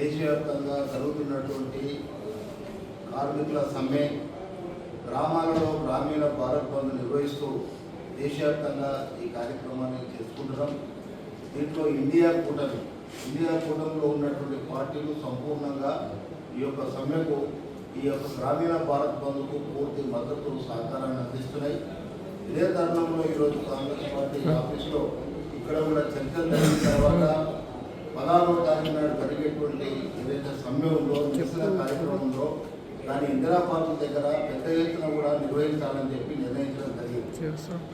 దేశవ్యాప్తంగా జరుగుతున్నటువంటి కార్మికుల సమ్మె గ్రామాలలో గ్రామీణ భారత్ బంద్ నిర్వహిస్తూ దేశవ్యాప్తంగా ఈ కార్యక్రమాన్ని చేసుకుంటున్నాం. దీంట్లో ఇండియా కూటమి ఇండియా కూటమిలో ఉన్నటువంటి పార్టీలు సంపూర్ణంగా ఈ యొక్క సమ్మెకు ఈ యొక్క గ్రామీణ భారత్ బంద్కు పూర్తి మద్దతు సహకారాన్ని అందిస్తున్నాయి. ఇదే తరుణంలో ఈరోజు జరిగేటువంటి ఏదైతే సమ్మె ఉందో నిరసన కార్యక్రమం ఉందో దాని ఇందిరా పార్క్ దగ్గర పెద్ద ఎత్తున కూడా నిర్వహించాలని చెప్పి నిర్ణయించడం జరిగింది.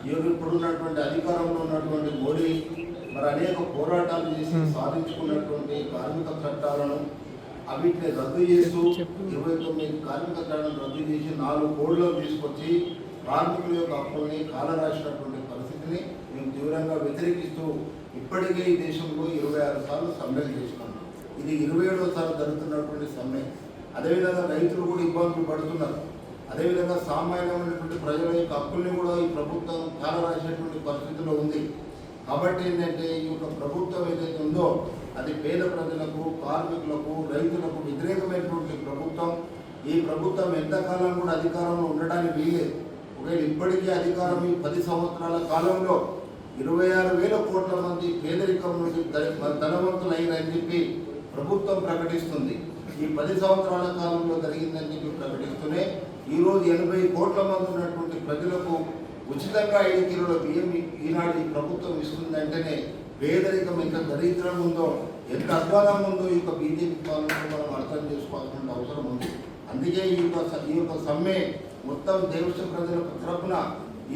ఈరోజు ఇప్పుడున్నటువంటి అధికారంలో ఉన్నటువంటి మోడీ మరి అనేక పోరాటాలు చేసి సాధించుకున్నటువంటి కార్మిక చట్టాలను అవిటిని రద్దు చేస్తూ ఇరవై తొమ్మిది కార్మిక చట్టాలను రద్దు చేసి నాలుగు కోడ్లను తీసుకొచ్చి కార్మికుల యొక్క హక్కుల్ని కాలరాసినటువంటి పరిస్థితిని మేము తీవ్రంగా వ్యతిరేకిస్తూ ఇప్పటికే ఈ దేశంలో ఇరవై ఆరు సార్లు సమ్మెలు చేసినాం ఇది ఇరవై ఏడవ సార్లు జరుగుతున్నటువంటి సమ్మె. అదేవిధంగా రైతులు కూడా ఇబ్బందులు పడుతున్నారు. అదేవిధంగా సామాన్యమైనటువంటి ప్రజల యొక్క హక్కుల్ని కూడా ఈ ప్రభుత్వం కాలరాసినటువంటి పరిస్థితిలో ఉంది. కాబట్టి ఏంటంటే ఈ యొక్క ప్రభుత్వం ఏదైతే ఉందో అది పేద ప్రజలకు కార్మికులకు రైతులకు వ్యతిరేకమైనటువంటి ప్రభుత్వం. ఈ ప్రభుత్వం ఎంతకాలం కూడా అధికారంలో ఉండడానికి వీలేదు ఒకవేళ ఇప్పటికీ అధికారం ఈ పది సంవత్సరాల కాలంలో ఇరవై ఆరు వేల కోట్ల మంది పేదరికం నుండి ధనవంతులైన ప్రభుత్వం ప్రకటిస్తుంది. ఈ పది సంవత్సరాల కాలంలో జరిగిందని చెప్పి ప్రకటిస్తూనే ఈరోజు ఎనభై కోట్ల మంది ఉన్నటువంటి ప్రజలకు ఉచితంగా ఐదు కిలోల బియ్యం ఈనాడు ఈ ప్రభుత్వం ఇస్తుందంటేనే పేదరికం ఎంత దరిద్రం ఉందో ఎంత అధ్వానం ఉందో ఈ యొక్క బీజేపీ పాలనలో మనం అర్థం చేసుకోవాల్సిన అవసరం ఉంది. అందుకే ఈ యొక్క స- ఈ యొక్క సమ్మె మొత్తం దేవస్థ ప్రజల తరఫున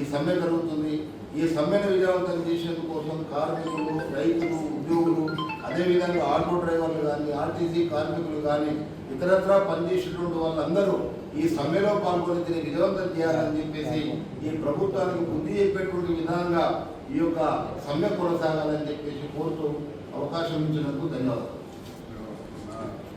ఈ సమ్మె జరుగుతుంది. ఈ సమ్మెను విజయవంతం చేసేందుకోసం కార్మికులు రైతులు ఉద్యోగులు అదేవిధంగా ఆటో డ్రైవర్లు కానీ ఆర్టీసీ కార్మికులు కానీ ఇతరత్రా పనిచేసినటువంటి వాళ్ళందరూ ఈ సమ్మెలో పాల్గొని దీన్ని విజయవంతం చేయాలని చెప్పేసి ఈ ప్రభుత్వానికి బుద్ధి చెప్పేటువంటి విధంగా ఈ యొక్క సమ్మె కొనసాగాలని చెప్పేసి కోరుతూ అవకాశం ఇచ్చినందుకు ధన్యవాదాలు.